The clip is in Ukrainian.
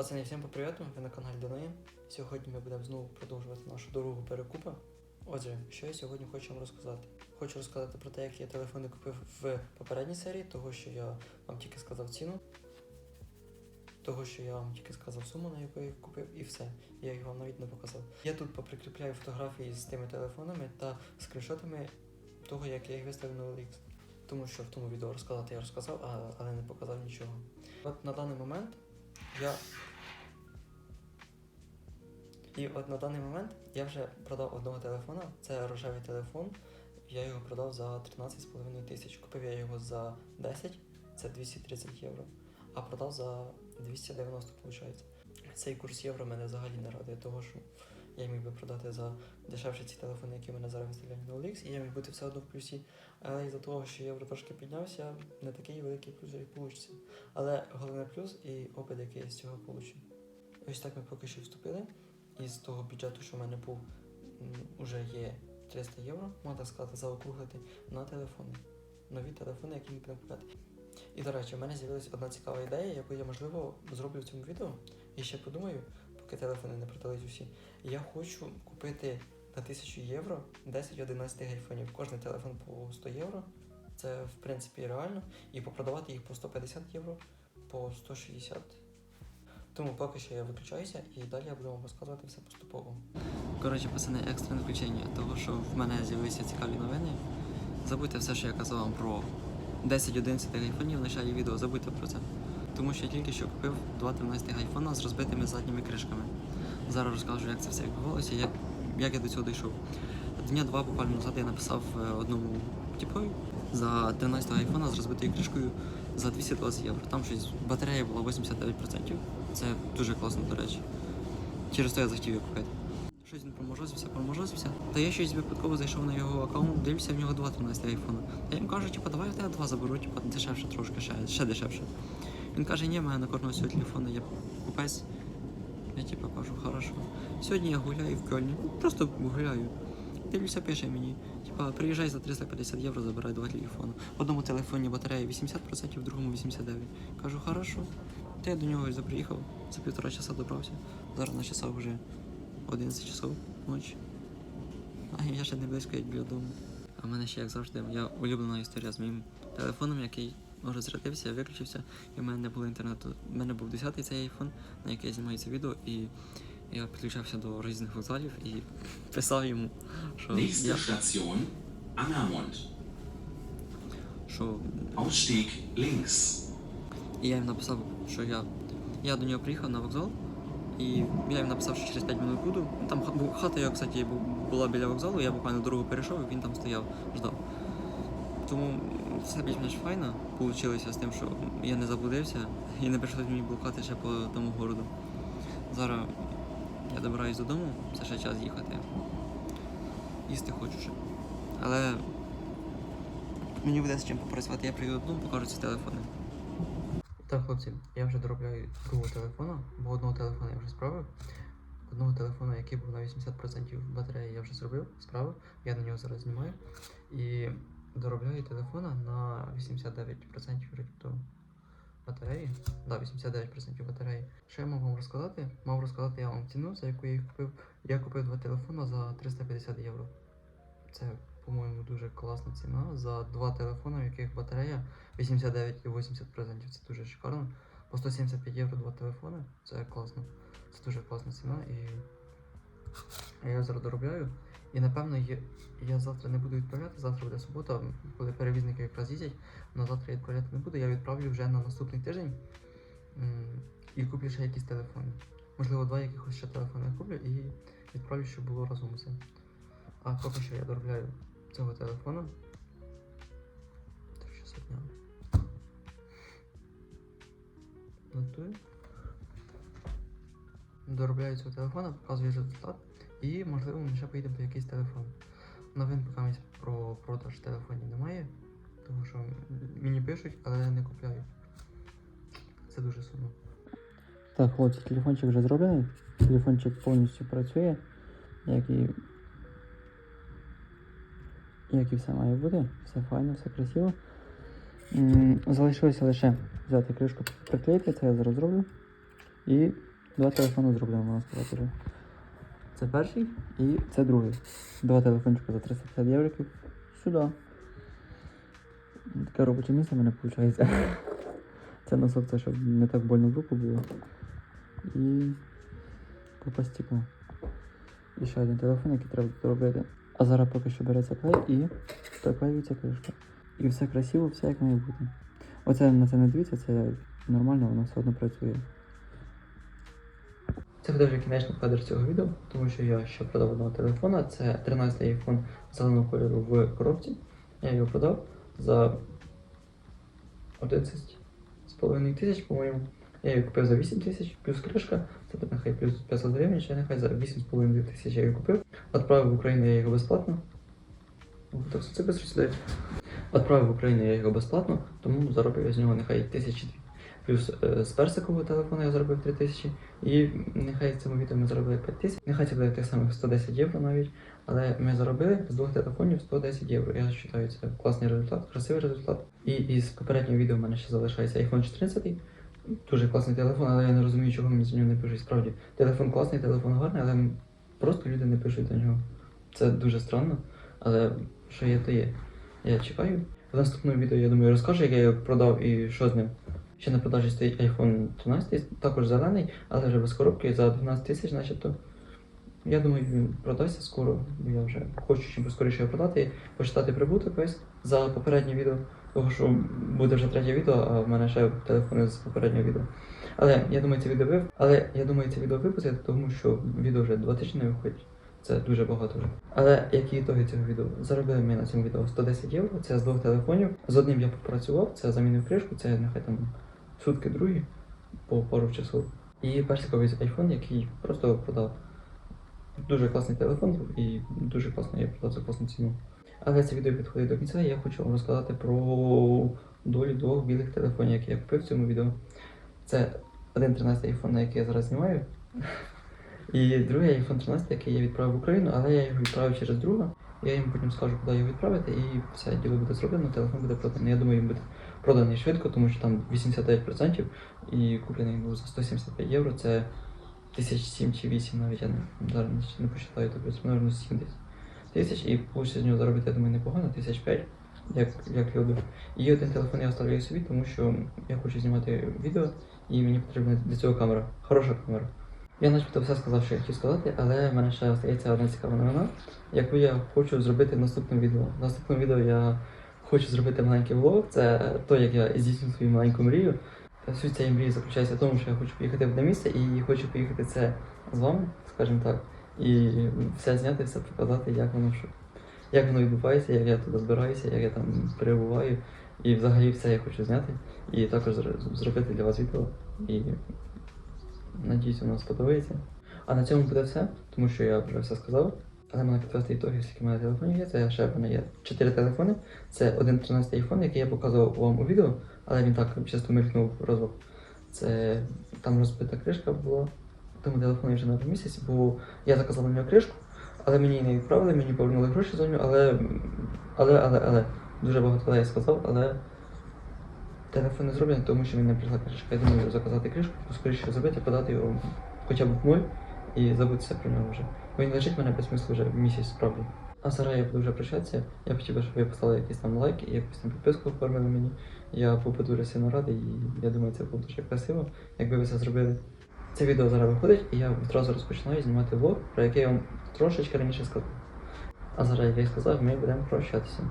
Пацани, всім попривіт, ви на каналі Данаєм. Сьогодні ми будемо знову продовжувати нашу дорогу перекупа. Отже, що я сьогодні хочу вам розказати? Хочу розказати про те, як я телефони купив в попередній серії, того що я вам тільки сказав ціну, того що я вам тільки сказав суму, на яку я їх купив, і все. Я їх вам навіть не показав. Я тут поприкріпляю фотографії з тими телефонами та скріншотами того, як я їх виставив на OLX. Тому що в тому відео розказати я розказав, але не показав нічого. От на даний момент я. І от на даний момент я вже продав одного телефона, це рожевий телефон. Я його продав за 13,5 тисяч. Купив я його за 10, це 230 євро, а продав за 290, виходить. Цей курс євро мене взагалі не радує, того що я міг би продати за дешевше ці телефони, які мене зараз виставляють на OLX, і я міг бути все одно в плюсі. Але із-за того, що євро трошки піднявся, не такий великий плюс як вийде. Але головний плюс і опит, який я з цього получу. Ось так ми поки що вступили. Із того бюджету, що в мене був, вже є 300 євро, можна сказати, заокруглити на телефони. Нові телефони, які ми будемо. І до речі, в мене з'явилася одна цікава ідея, яку я можливо зроблю в цьому відео. І ще подумаю, поки телефони не продались усі. Я хочу купити на 1000 євро 10-11 гайфонів. Кожний телефон по 100 євро. Це в принципі реально. І попродавати їх по 150 євро, по 160. Тому поки що я виключаюся і далі я буду вам розказувати все поступово. Коротше, пацани, екстрене включення, того що в мене з'явилися цікаві новини. Забудьте все, що я казав вам про 10-11 гайфонів в началі відео, забудьте про це. Тому що я тільки що купив два 13 гайфона з розбитими задніми кришками. Зараз розкажу, як це все відбувалося, як, як я до цього дійшов. Дня два буквально назад я написав е, одному типові за 13 айфона з розбитою кришкою за 220 євро. Там щось батарея була 89%. Це дуже класно, до речі. Через то я захотів її купити. Щось він проможозився, проможозився. Та я щось випадково зайшов на його аккаунт, дивлюся, в нього два 13 айфона. Я їм кажу, типу, давай я тебе два заберу, типу, дешевше трошки, ще, ще дешевше. Він каже, ні, в мене на кожного цього телефона є купець. Я типу кажу, хорошо. Сьогодні я гуляю в Кельні, просто гуляю. Дивлюся, пише мені, типа, приїжджай за 350 євро, забирай два телефони. В одному телефоні батарея 80%, в другому 89%. Кажу, хорошо. Та я до нього і приїхав, за півтора часа добрався. Зараз на часах вже 11 часов ночі. А я ще не близько як біля дому. А в мене ще, як завжди, моя улюблена історія з моїм телефоном, який розрядився, виключився, і в мене не було інтернету. У мене був 10-й цей айфон, на який я знімаю це відео, і я підключався до різних вокзалів і писав йому, що я, Station що Ausstieg links. І я їм написав, що я, я до нього приїхав на вокзал, і я їм написав, що через 5 минут буду. Там хата його, кстати, бу- була біля вокзалу, я буквально дорогу перейшов, і він там стояв, ждав. Тому все більш-менш файно вийшло з тим, що я не заблудився і не прийшлося мені блукати ще по тому городу. Зараз я добираюсь додому, це ще час їхати. Їсти хочу ще. Але мені буде з чим попрацювати, я прийду додому, покажу ці телефони. Так, хлопці, я вже доробляю другого телефона, бо одного телефона я вже справив. Одного телефона, який був на 80% батареї, я вже зробив, справив. Я на нього зараз знімаю. І доробляю телефона на 89% батареї. Да, 89% батареї. Що я можу вам розказати? Мав розказати я вам ціну, за яку я їх купив. Я купив два телефона за 350 євро. Це, по-моєму, дуже класна ціна за два телефони, в яких батарея 89 і 80%. Це дуже шикарно. По 175 євро два телефони. Це класно. Це дуже класна ціна і я його зараз доробляю. І напевно є- я завтра не буду відправляти, завтра буде субота, коли перевізники якраз їздять, але завтра я відправляти не буду, я відправлю вже на наступний тиждень і куплю ще якісь телефони. Можливо, два якихось ще телефони я куплю і відправлю, щоб було разом усе. А поки що я доробляю цього щас одня. Доробляю цього телефона, показую результат. І можливо ми ще поїдемо по якийсь телефон. Новин поки місць про продаж телефонів немає, тому що мені пишуть, але не купляють. Це дуже сумно. Так, хлопці, телефончик вже зроблений. Телефончик повністю працює, як і, як і все має бути. Все файно, все красиво. Залишилося лише взяти кришку приклеїти, це я зараз зроблю. І Два телефони зроблено, можна сказати. Це перший і це другий. Два телефончика за 350 євриків. Сюди. Таке робоче місце в мене виходить. Це носок, це щоб не так больно в руку було. І купа. І ще один телефон, який треба доробити. А зараз поки що береться клей і приклеюється кришка. І все красиво, все як має бути. Оце на це не дивіться, це нормально, воно все одно працює. Це буде вже кінечний кадр цього відео, тому що я ще продав одного телефона. Це 13 й iPhone зеленого кольору в коробці. Я його продав за 11,5 тисяч, по-моєму. Я її купив за 8 тисяч, плюс кришка, це нехай плюс 500 гривень, ще нехай за 8,5 тисяч я її купив. Отправив в Україну я його безплатно. Так це швидко сюди. Отправив в Україну я його безплатно, тому заробив я з нього нехай тисячі дві. Плюс е, з персикового телефону я заробив 3 тисячі. І нехай цьому відео ми заробили 5 тисяч. Нехай це буде тих самих 110 євро навіть. Але ми заробили з двох телефонів 110 євро. Я вважаю, це класний результат, красивий результат. І із попереднього відео в мене ще залишається iPhone 14. Дуже класний телефон, але я не розумію, чого мені з нього не пишуть. Справді, телефон класний, телефон гарний, але просто люди не пишуть до нього. Це дуже странно, але що є, то є. Я чекаю. В наступному відео, я думаю, розкажу, як я його продав і що з ним. Ще на продажі стоїть iPhone 13, також зелений, але вже без коробки за 12 тисяч, начебто. Я думаю, він продасться скоро, бо я вже хочу чим скоріше його продати почитати прибуток весь за попереднє відео. Тому що буде вже третє відео, а в мене ще телефони з попереднього відео. Але я думаю, це відео вип... Але я думаю, це відео випустити, тому що відео вже два тижні не виходить. Це дуже багато вже. Але які ітоги цього відео? Заробили ми на цьому відео 110 євро. Це з двох телефонів. З одним я попрацював, це замінив кришку, це нехай там сутки другі по пару часов. І персиковий айфон, який просто продав. Дуже класний телефон і дуже класно я продав за класну ціну. Але це відео підходить до кінця, я хочу вам розказати про долю двох білих телефонів, які я купив в цьому відео. Це один 13 iPhone, на який я зараз знімаю. І другий iPhone 13, який я відправив в Україну, але я його відправив через друга. Я їм потім скажу, куди його відправити, і все діло буде зроблено, телефон буде проданий. Я думаю, він буде проданий швидко, тому що там 89% і куплений був за 175 євро. Це тисяч сім чи 8 навіть я не, зараз не, посчитаю, тобто мабуть 70 тисяч і вийшло з нього заробити, я думаю, непогано, тисяч 5, як, як люди. І один телефон я оставляю собі, тому що я хочу знімати відео і мені потрібна для цього камера, хороша камера. Я начебто все сказав, що я хотів сказати, але в мене ще остається одна цікава новина, яку я хочу зробити в наступному відео. В наступному відео я хочу зробити маленький влог. Це то, як я здійсню свою маленьку мрію. Суть цієї мрії заключається в тому, що я хочу поїхати в одне місце і хочу поїхати це з вами, скажімо так, і все зняти, все показати, як воно що. Як воно відбувається, як я туди збираюся, як я там перебуваю. І взагалі все я хочу зняти. І також зробити для вас відео. І надіюсь, воно сподобається. А на цьому буде все, тому що я вже все сказав. Але мене підвести ітоги, скільки в мене телефонів є. Це ще в мене є 4 телефони. Це один 13 iPhone, який я показував вам у відео, але він так чисто мелькнув розваг. Це там розбита кришка була. Тому телефону вже на місяць, бо я заказав на нього кришку, але мені не відправили, мені повернули гроші за нього, але. Але, але, але. Дуже багато але я сказав, але телефон не зроблений, тому що він не прийшла кришка. Я думаю, заказати кришку, поскоріше зробити, подати його хоча б в ноль і забутися про нього вже. Бо він лежить в мене без смислу вже місяць справді. А зараз я буду вже прощатися. Я хотів би, щоб ви поставили якийсь там лайк і якусь там підписку оформили мені. Я був би сильно радий і я думаю, це було дуже красиво, якби ви це зробили. Це відео зараз виходить, і я одразу розпочинаю знімати влог, про який я вам трошечки раніше сказав. А зараз, як я й сказав, ми будемо прощатися.